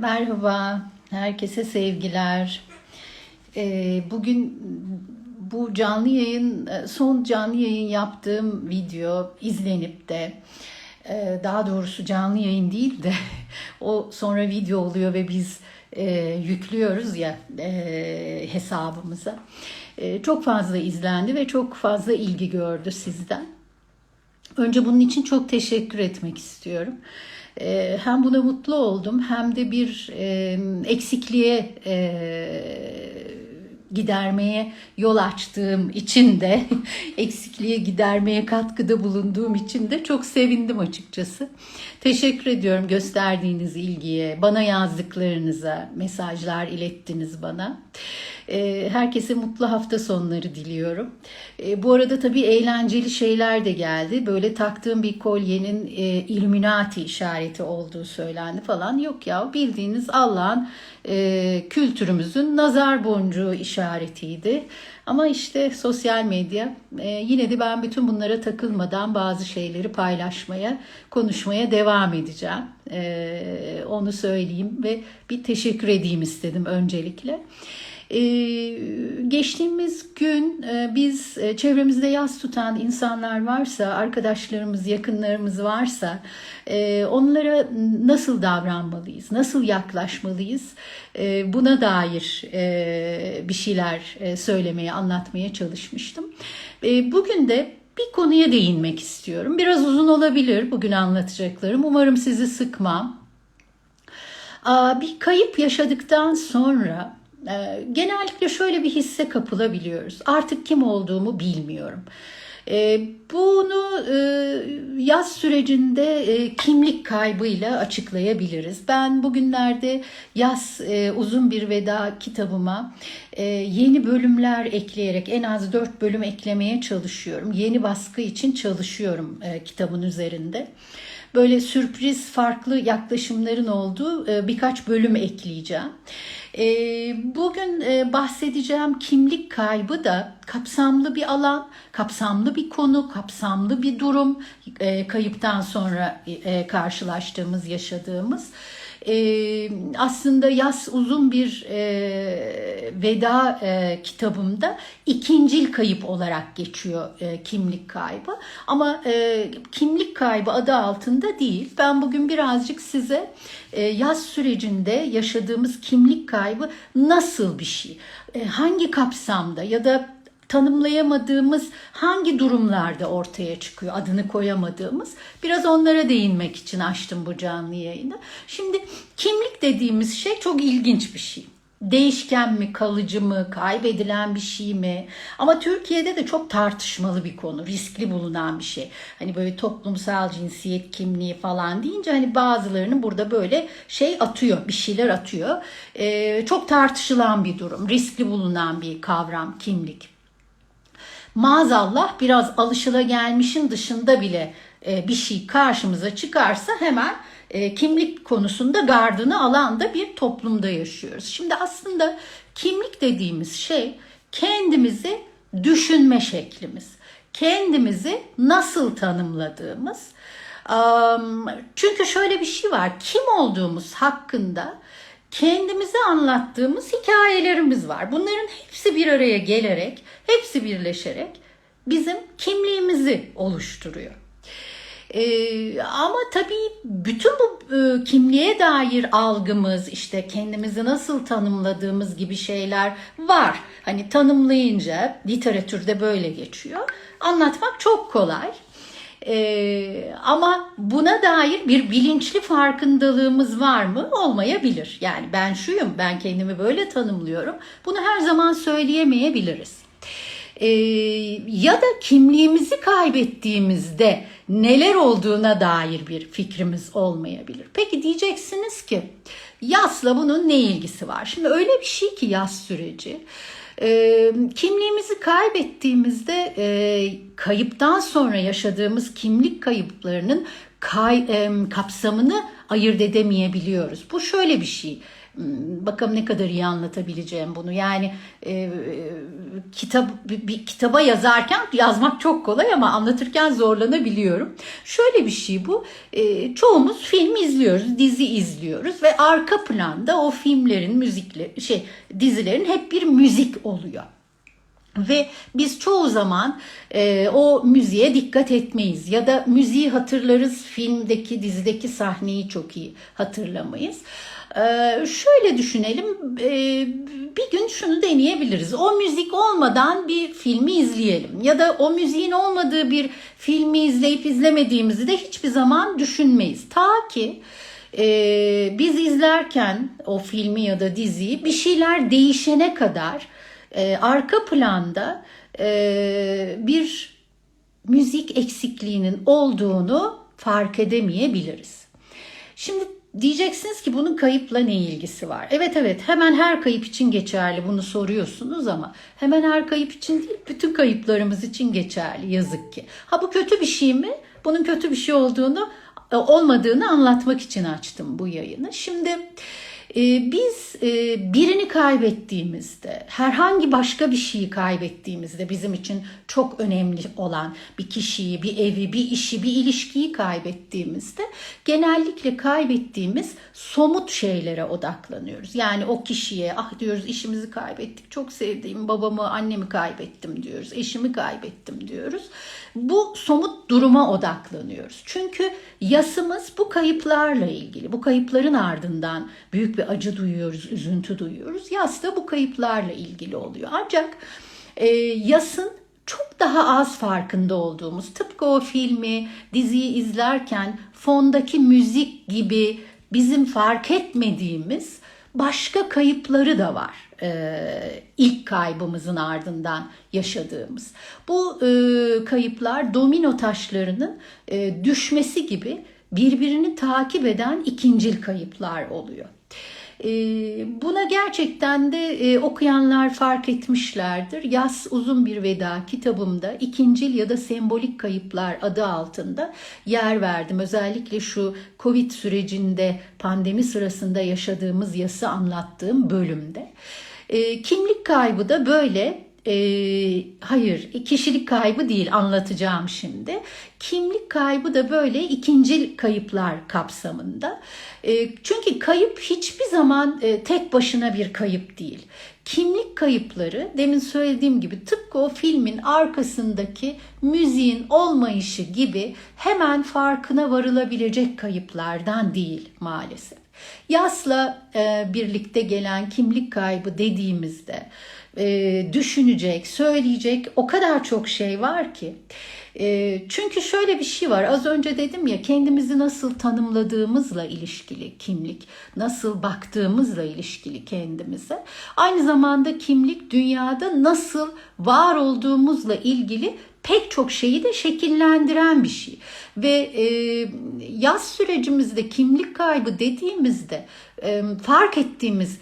Merhaba, herkese sevgiler. Ee, bugün bu canlı yayın, son canlı yayın yaptığım video izlenip de e, daha doğrusu canlı yayın değil de o sonra video oluyor ve biz e, yüklüyoruz ya e, hesabımıza. E, çok fazla izlendi ve çok fazla ilgi gördü sizden. Önce bunun için çok teşekkür etmek istiyorum. Ee, Hem buna mutlu oldum hem de bir eksikliğe e, gidermeye yol açtığım için de eksikliğe gidermeye katkıda bulunduğum için de çok sevindim açıkçası. Teşekkür ediyorum gösterdiğiniz ilgiye, bana yazdıklarınıza, mesajlar ilettiniz bana. Ee, Herkese mutlu hafta sonları diliyorum. Ee, Bu arada tabii eğlenceli şeyler de geldi. Böyle taktığım bir kolyenin e, Illuminati işareti olduğu söylendi falan. Yok ya bildiğiniz Allah'ın e, kültürümüzün nazar boncuğu işaretiydi. Ama işte sosyal medya e, yine de ben bütün bunlara takılmadan bazı şeyleri paylaşmaya, konuşmaya devam edeceğim. E, onu söyleyeyim ve bir teşekkür edeyim istedim öncelikle. Ee, geçtiğimiz gün e, biz e, çevremizde yas tutan insanlar varsa, arkadaşlarımız, yakınlarımız varsa e, onlara nasıl davranmalıyız, nasıl yaklaşmalıyız buna dair bir şeyler söylemeye, anlatmaya çalışmıştım. Bugün de bir konuya değinmek istiyorum. Biraz uzun olabilir bugün anlatacaklarım. Umarım sizi sıkmam. Bir kayıp yaşadıktan sonra e, genellikle şöyle bir hisse kapılabiliyoruz. Artık kim olduğumu bilmiyorum. E, Bunu e, yaz sürecinde e, kimlik kaybıyla açıklayabiliriz. Ben bugünlerde yaz e, uzun bir veda kitabıma e, yeni bölümler ekleyerek en az 4 bölüm eklemeye çalışıyorum. Yeni baskı için çalışıyorum kitabın üzerinde böyle sürpriz farklı yaklaşımların olduğu birkaç bölüm ekleyeceğim. E, Bugün e, bahsedeceğim kimlik kaybı da kapsamlı bir alan, kapsamlı bir konu, kapsamlı bir durum kayıptan sonra karşılaştığımız, yaşadığımız. Ee, aslında yaz uzun bir e, veda e, kitabımda ikincil kayıp olarak geçiyor e, kimlik kaybı. Ama e, kimlik kaybı adı altında değil. Ben bugün birazcık size e, yaz sürecinde yaşadığımız kimlik kaybı nasıl bir şey, e, hangi kapsamda ya da tanımlayamadığımız hangi durumlarda ortaya çıkıyor adını koyamadığımız biraz onlara değinmek için açtım bu canlı yayını. Şimdi kimlik dediğimiz şey çok ilginç bir şey. Değişken mi, kalıcı mı, kaybedilen bir şey mi? Ama Türkiye'de de çok tartışmalı bir konu, riskli bulunan bir şey. Hani böyle toplumsal cinsiyet kimliği falan deyince hani bazılarının burada böyle şey atıyor, bir şeyler atıyor. Ee, çok tartışılan bir durum, riskli bulunan bir kavram kimlik maazallah biraz alışılagelmişin dışında bile e, bir şey karşımıza çıkarsa hemen e, kimlik konusunda gardını alan da bir toplumda yaşıyoruz. Şimdi aslında kimlik dediğimiz şey kendimizi düşünme şeklimiz. Kendimizi nasıl tanımladığımız. Çünkü şöyle bir şey var. Kim olduğumuz hakkında kendimize anlattığımız hikayelerimiz var. Bunların hepsi bir araya gelerek, hepsi birleşerek bizim kimliğimizi oluşturuyor. Ee, ama tabii bütün bu e, kimliğe dair algımız, işte kendimizi nasıl tanımladığımız gibi şeyler var. Hani tanımlayınca literatürde böyle geçiyor. Anlatmak çok kolay. Ee, ama buna dair bir bilinçli farkındalığımız var mı? Olmayabilir. Yani ben şuyum, ben kendimi böyle tanımlıyorum. Bunu her zaman söyleyemeyebiliriz. Ee, ya da kimliğimizi kaybettiğimizde neler olduğuna dair bir fikrimiz olmayabilir. Peki diyeceksiniz ki yasla bunun ne ilgisi var? Şimdi öyle bir şey ki yas süreci e, kimliğimizi kaybettiğimizde e, kayıptan sonra yaşadığımız kimlik kayıplarının kay, e, kapsamını ayırt edemeyebiliyoruz. Bu şöyle bir şey. Hmm, Bakalım ne kadar iyi anlatabileceğim bunu. Yani e, e, kitap bir, bir kitaba yazarken yazmak çok kolay ama anlatırken zorlanabiliyorum. Şöyle bir şey bu. E, çoğumuz film izliyoruz, dizi izliyoruz ve arka planda o filmlerin müzikleri şey dizilerin hep bir müzik oluyor. Ve biz çoğu zaman e, o müziğe dikkat etmeyiz ya da müziği hatırlarız filmdeki dizideki sahneyi çok iyi hatırlamayız. E, şöyle düşünelim e, bir gün şunu deneyebiliriz o müzik olmadan bir filmi izleyelim ya da o müziğin olmadığı bir filmi izleyip izlemediğimizi de hiçbir zaman düşünmeyiz. Ta ki e, biz izlerken o filmi ya da diziyi bir şeyler değişene kadar arka planda bir müzik eksikliğinin olduğunu fark edemeyebiliriz. Şimdi diyeceksiniz ki bunun kayıpla ne ilgisi var? Evet evet hemen her kayıp için geçerli bunu soruyorsunuz ama hemen her kayıp için değil bütün kayıplarımız için geçerli yazık ki. Ha bu kötü bir şey mi? Bunun kötü bir şey olduğunu e, olmadığını anlatmak için açtım bu yayını. Şimdi biz e, birini kaybettiğimizde, herhangi başka bir şeyi kaybettiğimizde bizim için çok önemli olan bir kişiyi, bir evi, bir işi, bir ilişkiyi kaybettiğimizde genellikle kaybettiğimiz somut şeylere odaklanıyoruz. Yani o kişiye ah diyoruz işimizi kaybettik, çok sevdiğim babamı, annemi kaybettim diyoruz, eşimi kaybettim diyoruz. Bu somut duruma odaklanıyoruz. Çünkü yasımız bu kayıplarla ilgili. Bu kayıpların ardından büyük bir acı duyuyoruz, üzüntü duyuyoruz. Yas da bu kayıplarla ilgili oluyor. Ancak e, yasın çok daha az farkında olduğumuz, tıpkı o filmi, diziyi izlerken fondaki müzik gibi bizim fark etmediğimiz başka kayıpları da var. Ee, ilk kaybımızın ardından yaşadığımız. Bu e, kayıplar domino taşlarının e, düşmesi gibi birbirini takip eden ikincil kayıplar oluyor. E, buna gerçekten de e, okuyanlar fark etmişlerdir. Yaz Uzun Bir Veda kitabımda ikincil ya da sembolik kayıplar adı altında yer verdim. Özellikle şu Covid sürecinde pandemi sırasında yaşadığımız yası anlattığım bölümde. E, kimlik kaybı da böyle e, hayır kişilik kaybı değil anlatacağım şimdi. Kimlik kaybı da böyle ikincil kayıplar kapsamında. E, çünkü kayıp hiçbir zaman e, tek başına bir kayıp değil. Kimlik kayıpları demin söylediğim gibi tıpkı o filmin arkasındaki müziğin olmayışı gibi hemen farkına varılabilecek kayıplardan değil maalesef. Yasla e, birlikte gelen kimlik kaybı dediğimizde e, düşünecek, söyleyecek o kadar çok şey var ki. E, çünkü şöyle bir şey var. Az önce dedim ya kendimizi nasıl tanımladığımızla ilişkili kimlik, nasıl baktığımızla ilişkili kendimize. Aynı zamanda kimlik dünyada nasıl var olduğumuzla ilgili pek çok şeyi de şekillendiren bir şey. Ve e, yaz sürecimizde kimlik kaybı dediğimizde e, fark ettiğimiz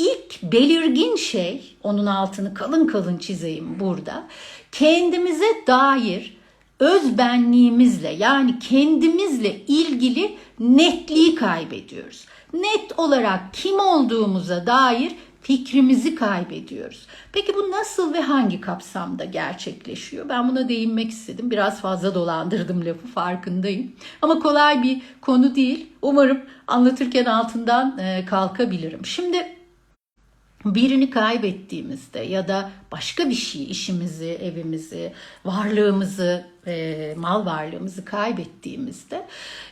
ilk belirgin şey, onun altını kalın kalın çizeyim burada, kendimize dair özbenliğimizle yani kendimizle ilgili netliği kaybediyoruz. Net olarak kim olduğumuza dair fikrimizi kaybediyoruz. Peki bu nasıl ve hangi kapsamda gerçekleşiyor? Ben buna değinmek istedim. Biraz fazla dolandırdım lafı farkındayım. Ama kolay bir konu değil. Umarım anlatırken altından e, kalkabilirim. Şimdi birini kaybettiğimizde ya da başka bir şey işimizi, evimizi, varlığımızı, e, mal varlığımızı kaybettiğimizde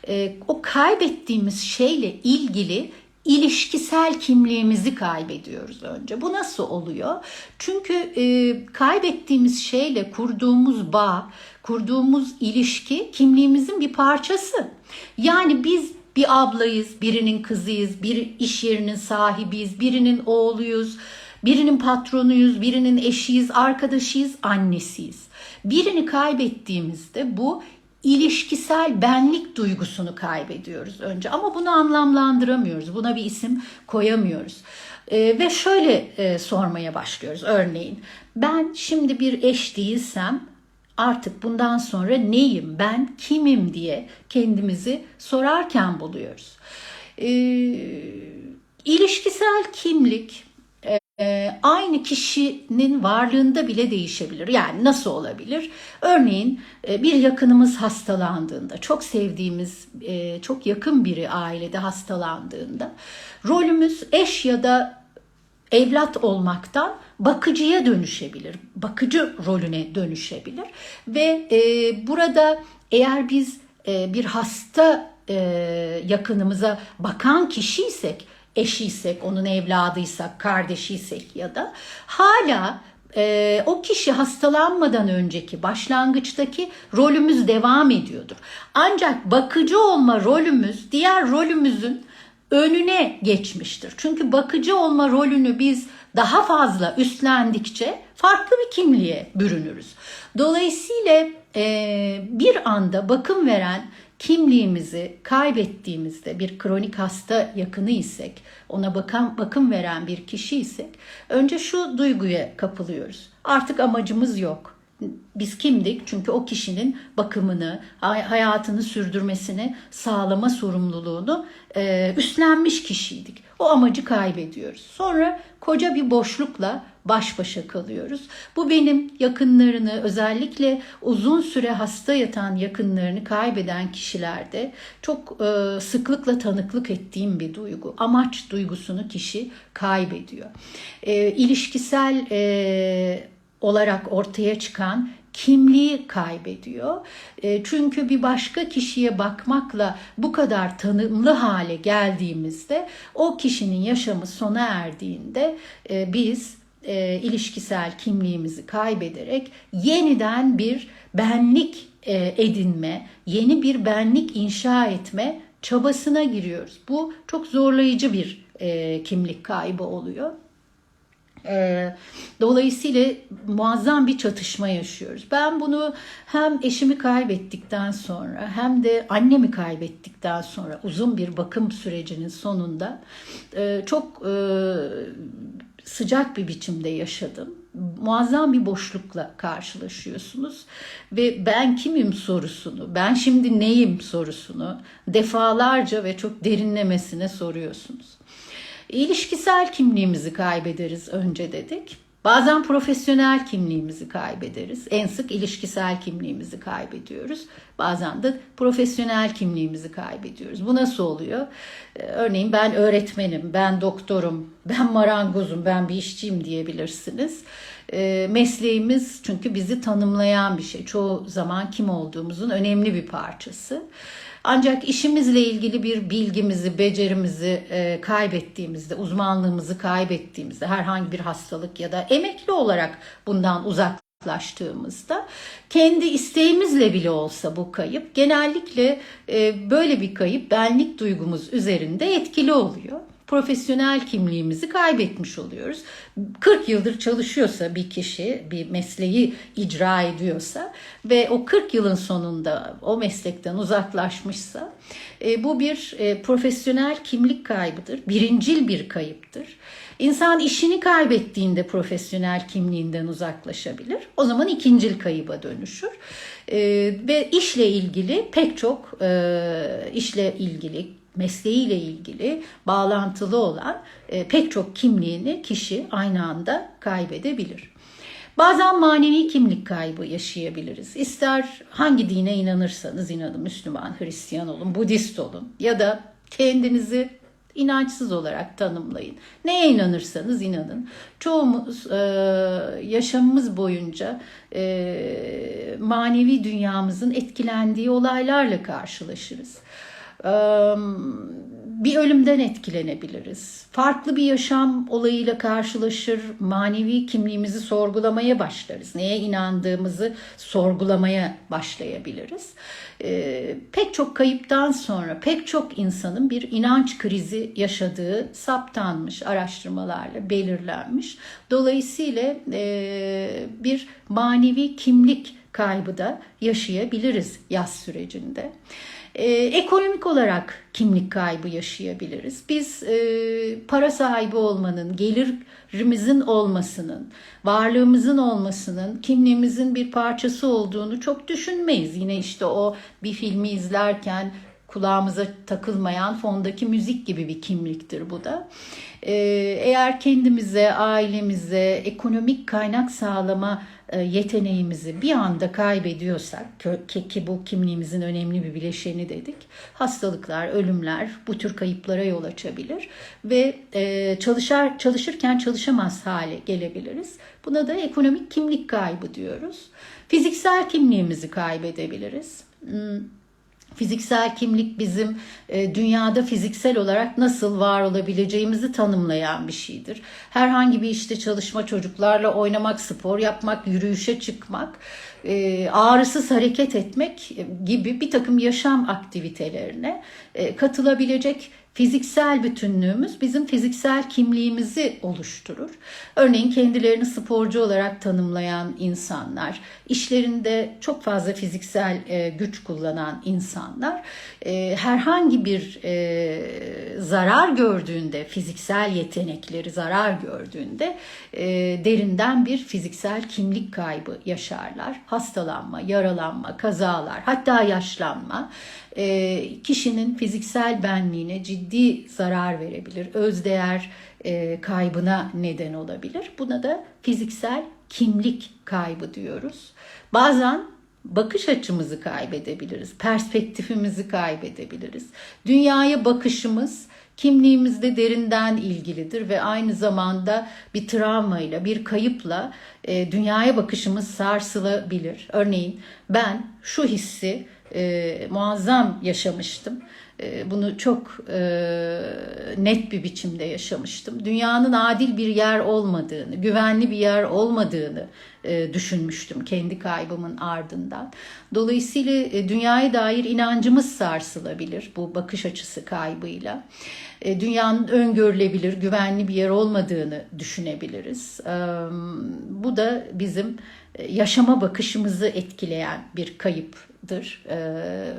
e, o kaybettiğimiz şeyle ilgili ilişkisel kimliğimizi kaybediyoruz önce. Bu nasıl oluyor? Çünkü e, kaybettiğimiz şeyle kurduğumuz bağ, kurduğumuz ilişki kimliğimizin bir parçası. Yani biz bir ablayız, birinin kızıyız, bir iş yerinin sahibiyiz, birinin oğluyuz, birinin patronuyuz, birinin eşiyiz, arkadaşıyız, annesiyiz. Birini kaybettiğimizde bu ilişkisel benlik duygusunu kaybediyoruz önce ama bunu anlamlandıramıyoruz. Buna bir isim koyamıyoruz. Ee, ve şöyle e, sormaya başlıyoruz örneğin. Ben şimdi bir eş değilsem artık bundan sonra neyim, ben kimim diye kendimizi sorarken buluyoruz. Ee, ilişkisel kimlik e, aynı kişinin varlığında bile değişebilir. Yani nasıl olabilir? Örneğin e, bir yakınımız hastalandığında, çok sevdiğimiz, e, çok yakın biri ailede hastalandığında rolümüz eş ya da evlat olmaktan bakıcıya dönüşebilir. Bakıcı rolüne dönüşebilir. Ve e, burada eğer biz e, bir hasta e, yakınımıza bakan kişiysek, eşiysek, onun evladıysak, kardeşiysek ya da hala e, o kişi hastalanmadan önceki başlangıçtaki rolümüz devam ediyordur. Ancak bakıcı olma rolümüz diğer rolümüzün önüne geçmiştir. Çünkü bakıcı olma rolünü biz daha fazla üstlendikçe farklı bir kimliğe bürünürüz. Dolayısıyla e, bir anda bakım veren kimliğimizi kaybettiğimizde bir kronik hasta yakını isek, ona bakan, bakım veren bir kişi isek önce şu duyguya kapılıyoruz. Artık amacımız yok. Biz kimdik? Çünkü o kişinin bakımını, hayatını sürdürmesini sağlama sorumluluğunu e, üstlenmiş kişiydik. O amacı kaybediyoruz. Sonra koca bir boşlukla baş başa kalıyoruz. Bu benim yakınlarını özellikle uzun süre hasta yatan yakınlarını kaybeden kişilerde çok e, sıklıkla tanıklık ettiğim bir duygu. Amaç duygusunu kişi kaybediyor. E, ilişkisel e, olarak ortaya çıkan kimliği kaybediyor. E, çünkü bir başka kişiye bakmakla bu kadar tanımlı hale geldiğimizde o kişinin yaşamı sona erdiğinde e, biz e, ilişkisel kimliğimizi kaybederek yeniden bir benlik edinme, yeni bir benlik inşa etme çabasına giriyoruz. Bu çok zorlayıcı bir kimlik kaybı oluyor. E, dolayısıyla muazzam bir çatışma yaşıyoruz. Ben bunu hem eşimi kaybettikten sonra hem de annemi kaybettikten sonra uzun bir bakım sürecinin sonunda e, çok e, sıcak bir biçimde yaşadım. Muazzam bir boşlukla karşılaşıyorsunuz ve ben kimim sorusunu, ben şimdi neyim sorusunu defalarca ve çok derinlemesine soruyorsunuz. İlişkisel kimliğimizi kaybederiz önce dedik. Bazen profesyonel kimliğimizi kaybederiz. En sık ilişkisel kimliğimizi kaybediyoruz. Bazen de profesyonel kimliğimizi kaybediyoruz. Bu nasıl oluyor? Ee, örneğin ben öğretmenim, ben doktorum, ben marangozum, ben bir işçiyim diyebilirsiniz. Ee, mesleğimiz çünkü bizi tanımlayan bir şey. Çoğu zaman kim olduğumuzun önemli bir parçası. Ancak işimizle ilgili bir bilgimizi, becerimizi e, kaybettiğimizde, uzmanlığımızı kaybettiğimizde, herhangi bir hastalık ya da emekli olarak bundan uzaklaştığımızda kendi isteğimizle bile olsa bu kayıp genellikle e, böyle bir kayıp benlik duygumuz üzerinde etkili oluyor profesyonel kimliğimizi kaybetmiş oluyoruz. 40 yıldır çalışıyorsa bir kişi bir mesleği icra ediyorsa ve o 40 yılın sonunda o meslekten uzaklaşmışsa e, bu bir e, profesyonel kimlik kaybıdır. Birincil bir kayıptır. İnsan işini kaybettiğinde profesyonel kimliğinden uzaklaşabilir. O zaman ikincil kayıba dönüşür. E, ve işle ilgili pek çok işle ilgili mesleğiyle ilgili bağlantılı olan e, pek çok kimliğini kişi aynı anda kaybedebilir. Bazen manevi kimlik kaybı yaşayabiliriz. İster hangi dine inanırsanız inanın, Müslüman, Hristiyan olun, Budist olun ya da kendinizi inançsız olarak tanımlayın. Neye inanırsanız inanın. Çoğumuz e, yaşamımız boyunca e, manevi dünyamızın etkilendiği olaylarla karşılaşırız bir ölümden etkilenebiliriz. Farklı bir yaşam olayıyla karşılaşır, manevi kimliğimizi sorgulamaya başlarız. Neye inandığımızı sorgulamaya başlayabiliriz. Ee, pek çok kayıptan sonra pek çok insanın bir inanç krizi yaşadığı saptanmış, araştırmalarla belirlenmiş. Dolayısıyla e, bir manevi kimlik kaybı da yaşayabiliriz yaz sürecinde. E, ekonomik olarak kimlik kaybı yaşayabiliriz. Biz e, para sahibi olmanın, gelirimizin olmasının, varlığımızın olmasının kimliğimizin bir parçası olduğunu çok düşünmeyiz. Yine işte o bir filmi izlerken kulağımıza takılmayan fondaki müzik gibi bir kimliktir bu da. Ee, eğer kendimize, ailemize ekonomik kaynak sağlama yeteneğimizi bir anda kaybediyorsak ki, ki bu kimliğimizin önemli bir bileşeni dedik. Hastalıklar, ölümler bu tür kayıplara yol açabilir ve e, çalışar çalışırken çalışamaz hale gelebiliriz. Buna da ekonomik kimlik kaybı diyoruz. Fiziksel kimliğimizi kaybedebiliriz. Fiziksel kimlik bizim e, dünyada fiziksel olarak nasıl var olabileceğimizi tanımlayan bir şeydir. Herhangi bir işte çalışma, çocuklarla oynamak, spor yapmak, yürüyüşe çıkmak, e, ağrısız hareket etmek gibi bir takım yaşam aktivitelerine e, katılabilecek fiziksel bütünlüğümüz bizim fiziksel kimliğimizi oluşturur. Örneğin kendilerini sporcu olarak tanımlayan insanlar, işlerinde çok fazla fiziksel e, güç kullanan insanlar e, herhangi bir e, zarar gördüğünde, fiziksel yetenekleri zarar gördüğünde derinden bir fiziksel kimlik kaybı yaşarlar. Hastalanma, yaralanma, kazalar, hatta yaşlanma e, kişinin fiziksel benliğine ciddi zarar verebilir. Özdeğer e, kaybına neden olabilir. Buna da fiziksel kimlik kaybı diyoruz. Bazen bakış açımızı kaybedebiliriz, perspektifimizi kaybedebiliriz. Dünyaya bakışımız kimliğimizde derinden ilgilidir ve aynı zamanda bir travmayla, bir kayıpla e, dünyaya bakışımız sarsılabilir. Örneğin ben şu hissi e, muazzam yaşamıştım. E, bunu çok e, net bir biçimde yaşamıştım. Dünyanın adil bir yer olmadığını, güvenli bir yer olmadığını e, düşünmüştüm kendi kaybımın ardından. Dolayısıyla e, dünyaya dair inancımız sarsılabilir bu bakış açısı kaybıyla. E, dünyanın öngörülebilir, güvenli bir yer olmadığını düşünebiliriz. E, bu da bizim yaşama bakışımızı etkileyen bir kayıptır. Ee,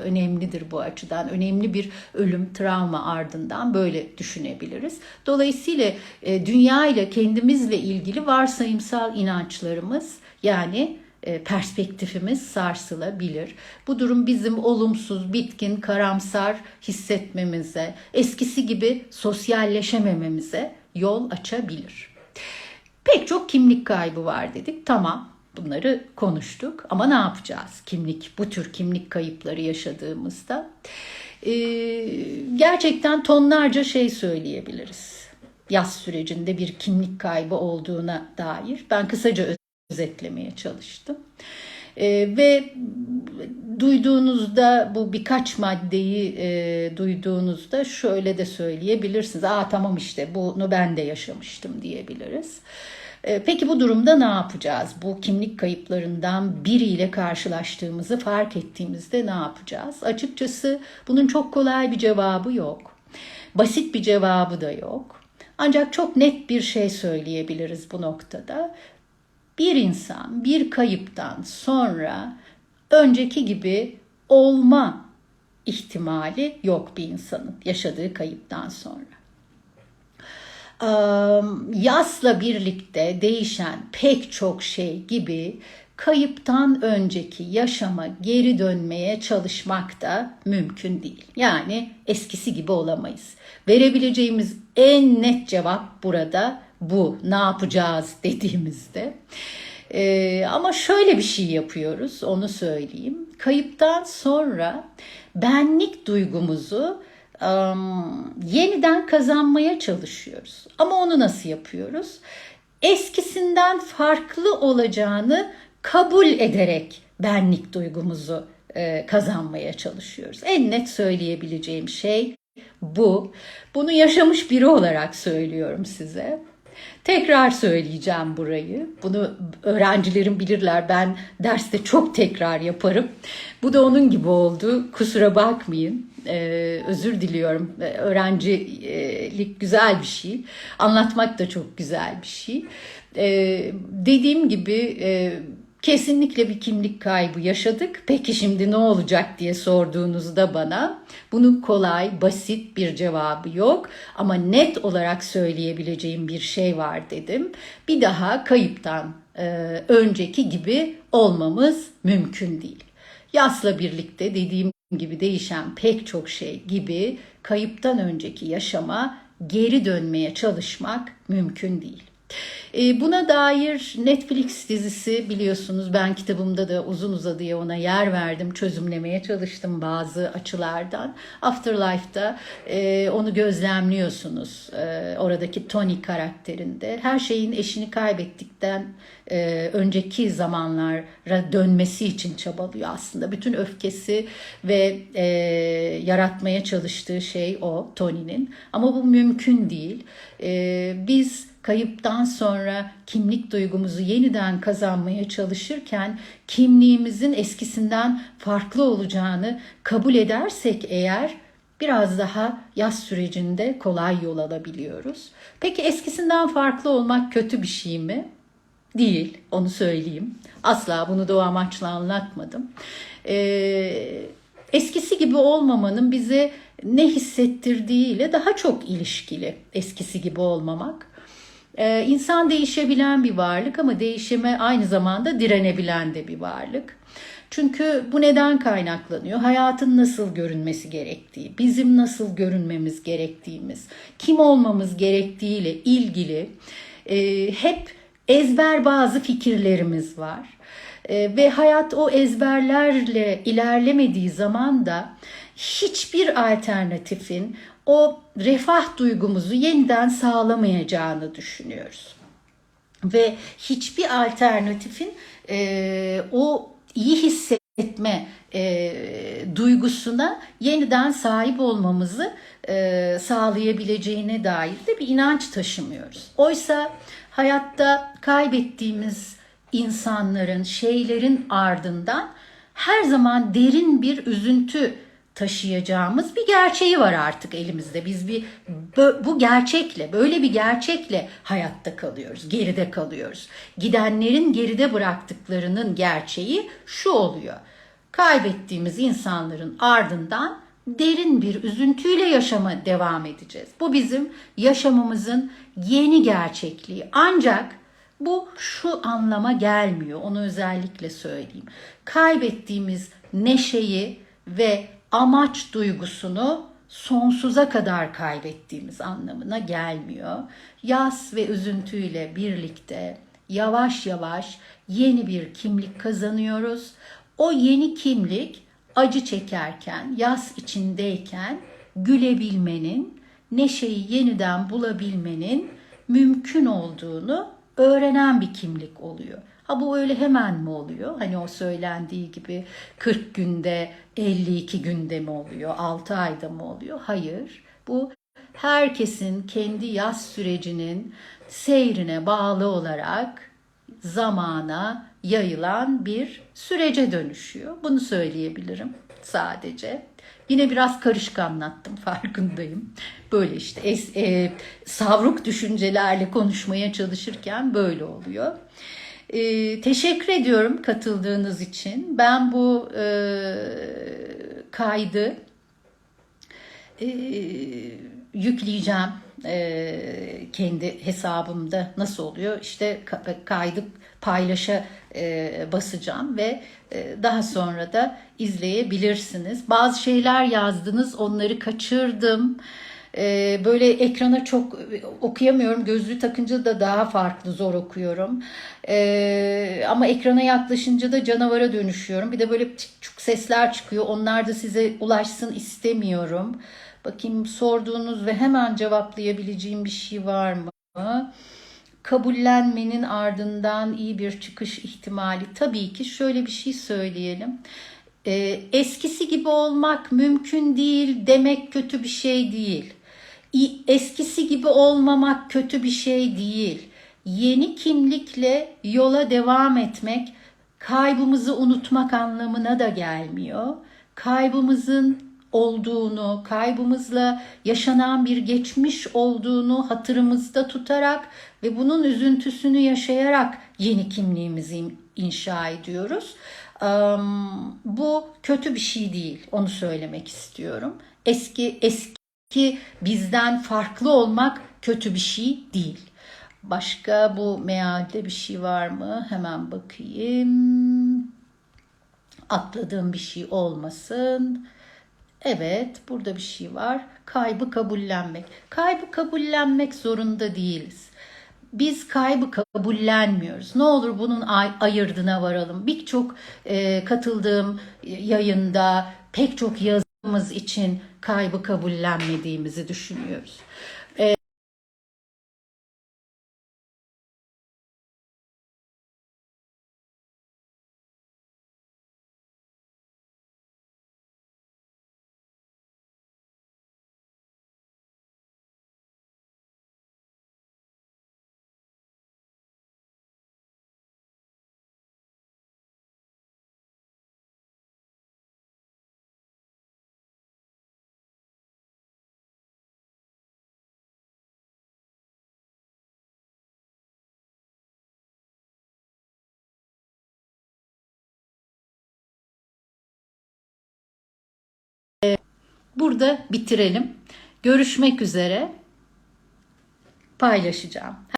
önemlidir bu açıdan. Önemli bir ölüm, travma ardından böyle düşünebiliriz. Dolayısıyla e, dünya ile kendimizle ilgili varsayımsal inançlarımız yani e, perspektifimiz sarsılabilir. Bu durum bizim olumsuz, bitkin, karamsar hissetmemize, eskisi gibi sosyalleşemememize yol açabilir. Pek çok kimlik kaybı var dedik. Tamam Bunları konuştuk ama ne yapacağız? Kimlik, bu tür kimlik kayıpları yaşadığımızda ee, gerçekten tonlarca şey söyleyebiliriz. Yaz sürecinde bir kimlik kaybı olduğuna dair. Ben kısaca özetlemeye çalıştım. Ee, ve duyduğunuzda bu birkaç maddeyi e, duyduğunuzda şöyle de söyleyebilirsiniz. Aa tamam işte bunu ben de yaşamıştım diyebiliriz. Ee, peki bu durumda ne yapacağız? Bu kimlik kayıplarından biriyle karşılaştığımızı fark ettiğimizde ne yapacağız? Açıkçası bunun çok kolay bir cevabı yok. Basit bir cevabı da yok. Ancak çok net bir şey söyleyebiliriz bu noktada. Bir insan bir kayıptan sonra önceki gibi olma ihtimali yok bir insanın yaşadığı kayıptan sonra yasla birlikte değişen pek çok şey gibi kayıptan önceki yaşama geri dönmeye çalışmak da mümkün değil. Yani eskisi gibi olamayız. Verebileceğimiz en net cevap burada bu. Ne yapacağız dediğimizde. Ee, ama şöyle bir şey yapıyoruz onu söyleyeyim. Kayıptan sonra benlik duygumuzu um, yeniden kazanmaya çalışıyoruz. Ama onu nasıl yapıyoruz? Eskisinden farklı olacağını kabul ederek benlik duygumuzu e, kazanmaya çalışıyoruz. En net söyleyebileceğim şey bu. Bunu yaşamış biri olarak söylüyorum size. Tekrar söyleyeceğim burayı. Bunu öğrencilerim bilirler. Ben derste çok tekrar yaparım. Bu da onun gibi oldu. Kusura bakmayın. Ee, özür diliyorum. Ee, öğrencilik güzel bir şey. Anlatmak da çok güzel bir şey. Ee, dediğim gibi e, kesinlikle bir kimlik kaybı yaşadık. Peki şimdi ne olacak diye sorduğunuzda bana bunun kolay, basit bir cevabı yok ama net olarak söyleyebileceğim bir şey var dedim. Bir daha kayıptan e, önceki gibi olmamız mümkün değil. Yasla birlikte dediğim gibi değişen pek çok şey gibi kayıptan önceki yaşama geri dönmeye çalışmak mümkün değil. E, buna dair Netflix dizisi biliyorsunuz ben kitabımda da uzun uzadıya ona yer verdim. Çözümlemeye çalıştım bazı açılardan. Afterlife'da e, onu gözlemliyorsunuz. E, oradaki Tony karakterinde. Her şeyin eşini kaybettikten e, önceki zamanlara dönmesi için çabalıyor aslında. Bütün öfkesi ve yaratmaya çalıştığı şey o Tony'nin. Ama bu mümkün değil. Biz kayıptan sonra kimlik duygumuzu yeniden kazanmaya çalışırken kimliğimizin eskisinden farklı olacağını kabul edersek eğer biraz daha yaz sürecinde kolay yol alabiliyoruz. Peki eskisinden farklı olmak kötü bir şey mi? Değil, onu söyleyeyim. Asla bunu da o amaçla anlatmadım. Ee, eskisi gibi olmamanın bize ne hissettirdiğiyle daha çok ilişkili eskisi gibi olmamak. Ee, insan değişebilen bir varlık ama değişime aynı zamanda direnebilen de bir varlık. Çünkü bu neden kaynaklanıyor? Hayatın nasıl görünmesi gerektiği, bizim nasıl görünmemiz gerektiğimiz, kim olmamız gerektiğiyle ilgili e, hep ezber bazı fikirlerimiz var. E, ve hayat o ezberlerle ilerlemediği zaman da hiçbir alternatifin o refah duygumuzu yeniden sağlamayacağını düşünüyoruz. Ve hiçbir alternatifin e, o iyi hissetme e, duygusuna yeniden sahip olmamızı e, sağlayabileceğine dair de bir inanç taşımıyoruz. Oysa hayatta kaybettiğimiz insanların, şeylerin ardından her zaman derin bir üzüntü taşıyacağımız bir gerçeği var artık elimizde. Biz bir bu gerçekle, böyle bir gerçekle hayatta kalıyoruz, geride kalıyoruz. Gidenlerin geride bıraktıklarının gerçeği şu oluyor. Kaybettiğimiz insanların ardından derin bir üzüntüyle yaşama devam edeceğiz. Bu bizim yaşamımızın yeni gerçekliği. Ancak bu şu anlama gelmiyor. Onu özellikle söyleyeyim. Kaybettiğimiz neşeyi ve amaç duygusunu sonsuza kadar kaybettiğimiz anlamına gelmiyor. Yas ve üzüntüyle birlikte yavaş yavaş yeni bir kimlik kazanıyoruz. O yeni kimlik acı çekerken, yas içindeyken gülebilmenin, neşeyi yeniden bulabilmenin mümkün olduğunu öğrenen bir kimlik oluyor. Ha bu öyle hemen mi oluyor? Hani o söylendiği gibi 40 günde, 52 günde mi oluyor, 6 ayda mı oluyor? Hayır. Bu herkesin kendi yaz sürecinin seyrine bağlı olarak zamana yayılan bir sürece dönüşüyor. Bunu söyleyebilirim sadece. Yine biraz karışık anlattım farkındayım. Böyle işte es, e, savruk düşüncelerle konuşmaya çalışırken böyle oluyor. E, teşekkür ediyorum katıldığınız için. Ben bu e, kaydı e, yükleyeceğim e, kendi hesabımda nasıl oluyor işte kaydı paylaşa e, basacağım ve e, daha sonra da izleyebilirsiniz. Bazı şeyler yazdınız onları kaçırdım. E, böyle ekrana çok okuyamıyorum. Gözlüğü takınca da daha farklı zor okuyorum. E, ama ekrana yaklaşınca da canavara dönüşüyorum. Bir de böyle çok sesler çıkıyor. Onlar da size ulaşsın istemiyorum. Bakayım sorduğunuz ve hemen cevaplayabileceğim bir şey var mı? Kabullenmenin ardından iyi bir çıkış ihtimali tabii ki şöyle bir şey söyleyelim. Ee, eskisi gibi olmak mümkün değil demek kötü bir şey değil. Eskisi gibi olmamak kötü bir şey değil. Yeni kimlikle yola devam etmek kaybımızı unutmak anlamına da gelmiyor. Kaybımızın olduğunu, kaybımızla yaşanan bir geçmiş olduğunu hatırımızda tutarak ve bunun üzüntüsünü yaşayarak yeni kimliğimizi inşa ediyoruz. Bu kötü bir şey değil. Onu söylemek istiyorum. Eski eski bizden farklı olmak kötü bir şey değil. Başka bu mealde bir şey var mı? Hemen bakayım. Atladığım bir şey olmasın. Evet, burada bir şey var. Kaybı kabullenmek. Kaybı kabullenmek zorunda değiliz. Biz kaybı kabullenmiyoruz. Ne olur bunun ay- ayırdına varalım. Birçok e, katıldığım yayında pek çok yazımız için kaybı kabullenmediğimizi düşünüyoruz. Burada bitirelim. Görüşmek üzere. Paylaşacağım.